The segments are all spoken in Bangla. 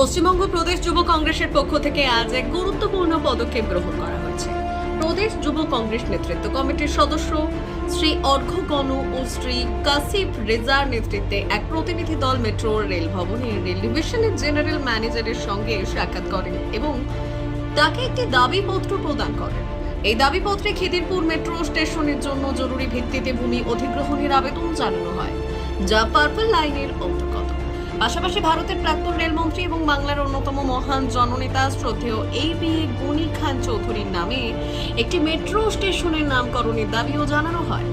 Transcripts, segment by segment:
পশ্চিমবঙ্গ প্রদেশ যুব কংগ্রেসের পক্ষ থেকে আজ এক গুরুত্বপূর্ণ পদক্ষেপ গ্রহণ করা হয়েছে। প্রদেশ যুব কংগ্রেস নেতৃত্ব কমিটির সদস্য শ্রী অর্ঘ কনু ও শ্রী কাসিফ রেজার নেতৃত্বে এক প্রতিনিধি দল মেট্রো রেল ভবনে রেল ডিভিশনের জেনারেল ম্যানেজারের সঙ্গে সাক্ষাৎ করেন এবং তাকে একটি দাবিপত্র প্রদান করেন। এই দাবিপত্রে খিদিরপুর মেট্রো স্টেশনের জন্য জরুরি ভিত্তিতে ভূমি অধিগ্রহণের আবেদন জানানো হয়, যা পার্পল লাইনের অন্তর্গত। পাশাপাশি ভারতের প্রাক্তন রেলমন্ত্রী এবং বাংলার অন্যতম মহান জননেতা শ্রদ্ধেয় এই বি গনি খান চৌধুরীর নামে একটি মেট্রো স্টেশনের নামকরণের দাবিও জানানো হয়।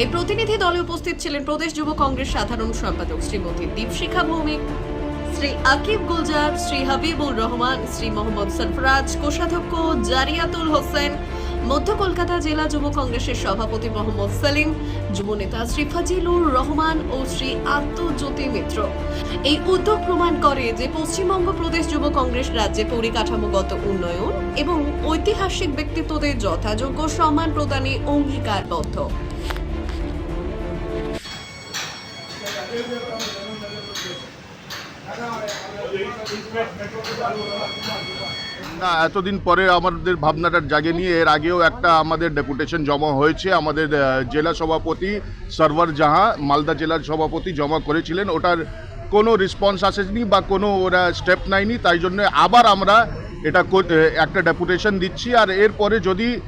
এই প্রতিনিধি দলে উপস্থিত ছিলেন প্রদেশ যুব কংগ্রেস সাধারণ সম্পাদক শ্রীমতী দীপশিখা ভৌমিক, শ্রী আকিব গুলজার, শ্রী হাবিবুর রহমান, শ্রী মোহাম্মদ সরফরাজ কোষাধ্যক্ষ জারিয়াতুল হোসেন মধ্য কলকাতা জেলা যুব কংগ্রেসের সভাপতি মোহাম্মদ সেলিম যুবনেতা শ্রী ফাজিলুর রহমান ও শ্রী আত্মজ্যোতি মিত্র। এই উদ্যোগ প্রমাণ করে যে পশ্চিমবঙ্গ প্রদেশ যুব কংগ্রেস রাজ্যে পরিকাঠামোগত উন্নয়ন এবং ঐতিহাসিক ব্যক্তিত্বদের যথাযোগ্য সম্মান প্রদানে অঙ্গীকারবদ্ধ। না এতদিন পরে আমাদের ভাবনাটা জাগে নিয়ে এর আগেও একটা আমাদের ডেপুটেশন জমা হয়েছে আমাদের জেলা সভাপতি সরওয়ার জাহাঁ মালদা জেলার সভাপতি জমা করেছিলেন। ওটার কোনো রেসপন্স আসেনি বা কোনো ওরা স্টেপ নেয়নি তাই জন্য আবার আমরা এটা একটা ডেপুটেশন দিচ্ছি। আর এরপরে যদি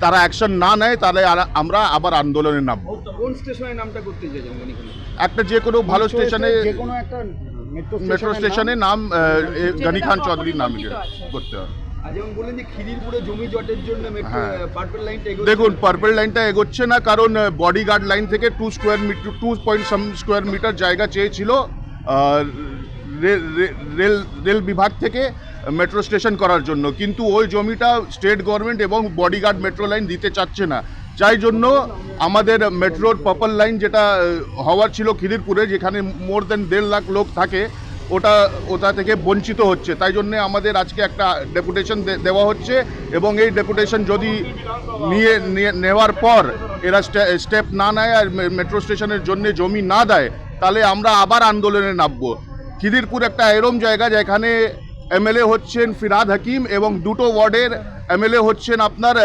তারা অ্যাকশন না নেয় তাহলে আর- আমরা আবার আন্দোলনে নামবো। কোন স্টেশনের নামটা করতে চাইছেন একটা যে কোনো ভালো স্টেশনে যে কোনো একটা মেট্রো স্টেশনের স্টেশনে নাম গনি খান চৌধুরীর নামে করতে হবে আর যেমন বললেন যে খিদিরপুরে জমি জটের জন্য মেট্রো হ্যাঁ। দেখুন পার্পল লাইনটা এগোচ্ছে না কারণ বডিগার্ড লাইন থেকে two square metre two point some square metre জায়গা চেয়েছিল রেল রেল বিভাগ থেকে মেট্রো স্টেশন করার জন্য। কিন্তু ওই জমিটা স্টেট গভর্নমেন্ট এবং বডিগার্ড মেট্রো লাইন দিতে চাচ্ছে না। যাই জন্য আমাদের মেট্রোর পার্পল লাইন যেটা হওয়ার ছিল খিদিরপুরে, যেখানে মোর দেন দেড় লাখ লোক থাকে, ওটা ওটা থেকে বঞ্চিত হচ্ছে। তাই জন্য আমাদের আজকে একটা ডেপুটেশন দেওয়া হচ্ছে এবং এই ডেপুটেশন যদি নিয়ে, নিয়ে- নেওয়ার পর এরা স্টেপ না নেয় আর মেট্রো স্টেশনের জন্য জমি না দেয়, তাহলে আমরা আবার আন্দোলনে নামবো। খিদিরপুর একটা এরম জায়গা যেখানে এমএলএ হচ্ছেন ফিরাদ হাকিম এবং দুটো ওয়ার্ডের এমএলএ হচ্ছেন আপনার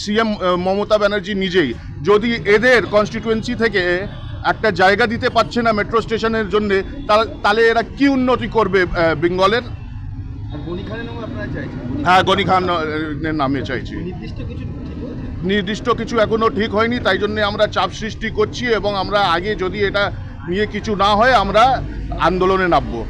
সিএম মমতা ব্যানার্জি নিজেই। যদি এদের কনস্টিটুয়েন্সি থেকে একটা জায়গা দিতে পারছে না মেট্রো স্টেশনের জন্য, তাহলে এরা কি উন্নতি করবে বেঙ্গলের? হ্যাঁ গনি খান নামে চাইছি নির্দিষ্ট কিছু ঠিক হয়েছে নির্দিষ্ট কিছু এখনও ঠিক হয়নি, তাই জন্য আমরা চাপ সৃষ্টি করছি এবং আমরা আগে যদি এটা নিয়ে কিছু না হয়, আমরা আন্দোলনে নামবো।